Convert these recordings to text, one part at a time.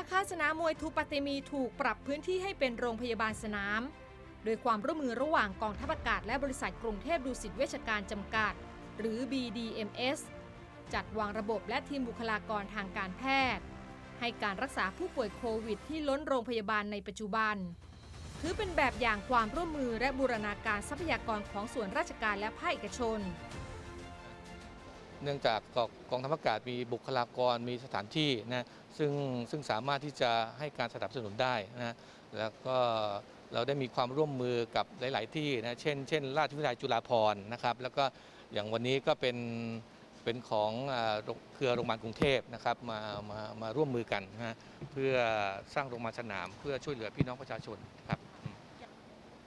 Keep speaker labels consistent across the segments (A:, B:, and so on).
A: อาคารสนามมวยทูปะเตมีถูกปรับพื้นที่ให้เป็นโรงพยาบาลสนาม โดยความร่วมมือระหว่างกองทัพอากาศและบริษัทกรุงเทพดูสิตเวชการจำกัด หรือ BDMS จัดวางระบบและทีมบุคลากรทางการแพทย์ ให้การรักษาผู้ป่วยโควิดที่ล้นโรงพยาบาลในปัจจุบัน ถือเป็นแบบอย่างความร่วมมือและบูรณาการทรัพยากรของส่วนราชการและภาคเอกชน
B: เนื่องจากกองทัพอากาศมีบุคลากรมีสถานที่นะซึ่งซึ่งสามารถที่จะให้การสนับสนุนได้นะแล้วก็เราได้มีความร่วมมือกับหลาย ๆ ที่นะเช่นเช่น ราชวิทยาลัยจุฬาภรณ์นะครับ แล้วก็อย่างวันนี้ก็เป็นเป็นของเครือโรงพยาบาลกรุงเทพนะครับมามามาร่วมมือกันนะเพื่อสร้างโรงพยาบาลสนาม เพื่อช่วยเหลือพี่น้องประชาชนครับ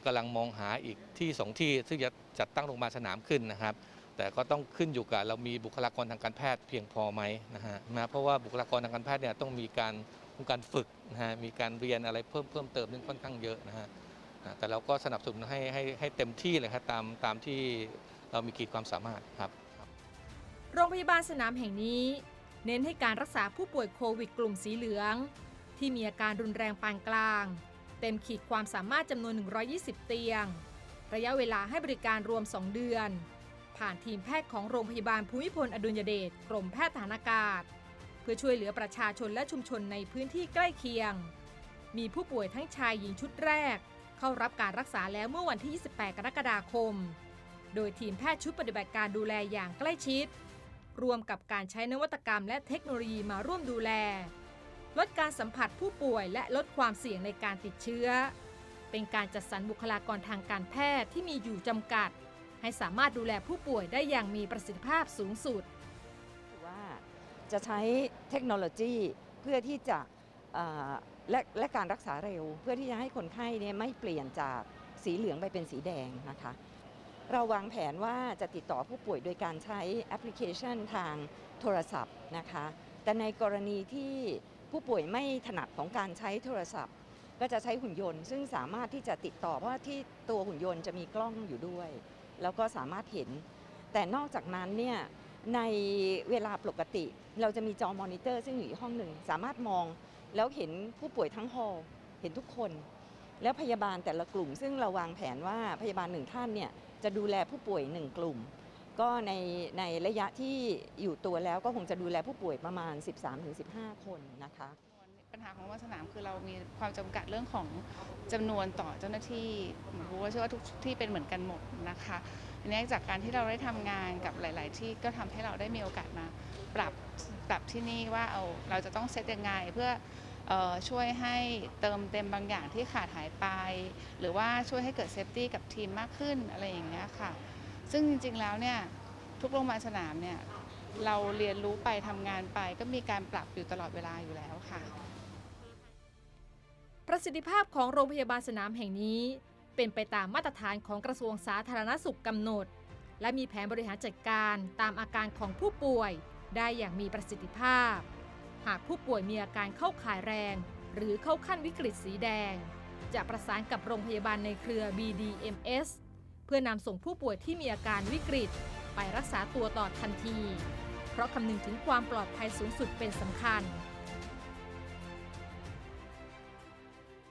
B: กำลังมองหาอีกที่สองที่ซึ่งจะจัดตั้งโรงพยาบาลสนามขึ้นนะครับ แต่ก็ต้องขึ้นอยู่กับเรามีบุคลากรทางการแพทย์เพียงพอไหมนะฮะนะเพราะว่าบุคลากรทางการแพทย์เนี่ยต้องมีการมีการฝึกนะฮะมีการเรียนอะไรเพิ่มเพิ่มเติมนึงค่อนข้างเยอะนะฮะแต่เราก็สนับสนุนให้ให้ให้เต็มที่เลยครับตามตามที่เรามีขีดความสามารถครับ
A: โรงพยาบาลสนามแห่งนี้ เน้นให้การรักษาผู้ป่วยโควิดกลุ่มสีเหลือง ที่มีอาการรุนแรงปานกลาง เต็มขีดความสามารถจำนวน 120 เตียง ระยะเวลาให้บริการรวม 2 เดือน ผ่านทีมแพทย์ของโรงพยาบาลภูมิพลอดุลยเดชกรมแพทย์ฐานอากาศ เพื่อช่วยเหลือประชาชนและชุมชนในพื้นที่ใกล้เคียง มีผู้ป่วยทั้งชายหญิงชุดแรก เข้ารับการรักษาแล้วเมื่อวันที่ 28 กรกฎาคม โดยทีมแพทย์ชุดปฏิบัติการดูแลอย่างใกล้ชิดรวมกับการใช้นวัตกรรมและเทคโนโลยีมาร่วมดูแล ลดการสัมผัสผู้ป่วยและลดความเสี่ยงในการติดเชื้อ เป็นการจัดสรรบุคลากรทางการแพทย์ที่มีอยู่จำกัด ให้สามารถดูแลผู้ป่วยได้อย่างมีประสิทธิภาพสูงสุด
C: ว่าจะใช้เทคโนโลยีเพื่อที่จะเอ่อและและการรักษาเร็ว เพื่อที่จะให้คนไข้เนี่ยไม่เปลี่ยนจากสีเหลืองไปเป็นสีแดงนะคะ เราวางแผนว่าจะติดต่อผู้ป่วยโดยการใช้แอปพลิเคชันทางโทรศัพท์นะคะ แต่ในกรณีที่ผู้ป่วยไม่ถนัดของการใช้โทรศัพท์ ก็จะใช้หุ่นยนต์ ซึ่งสามารถที่จะติดต่อเพราะว่าที่ตัวหุ่นยนต์จะมีกล้องอยู่ด้วย แล้วก็สามารถเห็น แต่นอกจากนั้นเนี่ยในเวลาปกติ เราจะมีจอมอนิเตอร์ซึ่งอยู่อีกห้องหนึ่งสามารถมองแล้วเห็นผู้ป่วยทั้งฮอลเห็นทุกคน แล้วพยาบาลแต่ละกลุ่ม ซึ่งเราวางแผนว่าพยาบาลหนึ่งท่านเนี่ยจะดูแลผู้ป่วยหนึ่งกลุ่ม ก็ในในระยะที่อยู่ตัวแล้วก็คงจะดูแลผู้ป่วยประมาณ 13-15 คนนะคะ
D: ปัญหาของโรงพยาสนามคือเรามีความจำกัดเรื่องของจำนวนต่อเจ้าหน้าที่หมายรู้ว่าเชื่อว่าทุกที่เป็นเหมือนกันหมดนะคะทีนี้จากการที่เราได้ทำงานกับหลาย ๆ ที่ก็ทำให้เราได้มีโอกาสมาปรับปรับที่นี่ว่าเอาเราจะต้องเซตยังไงเพื่อเออช่วยให้เติมเต็มบางอย่างที่ขาดหายไป หรือว่าช่วยให้เกิดเซฟตี้กับทีมมากขึ้นอะไรอย่างเงี้ยค่ะ ซึ่งจริง ๆ แล้วเนี่ยทุกโรงพยาบาลสนามเนี่ยเราเรียนรู้ไปทำงานไปก็มีการปรับอยู่ตลอดเวลาอยู่แล้วค่ะ
A: ประสิทธิภาพของโรงพยาบาลสนามแห่งนี้ เป็นไปตามมาตรฐานของกระทรวงสาธารณสุขกำหนด และมีแผนบริหารจัดการตามอาการของผู้ป่วยได้อย่างมีประสิทธิภาพ หากผู้ป่วยมีอาการเข้าข่ายแรง หรือเข้าขั้นวิกฤตสีแดง จะประสานกับโรงพยาบาลในเครือ BDMS เพื่อนำส่งผู้ป่วยที่มีอาการวิกฤต ไปรักษาตัวต่อทันที เพราะคำนึงถึงความปลอดภัยสูงสุดเป็นสำคัญ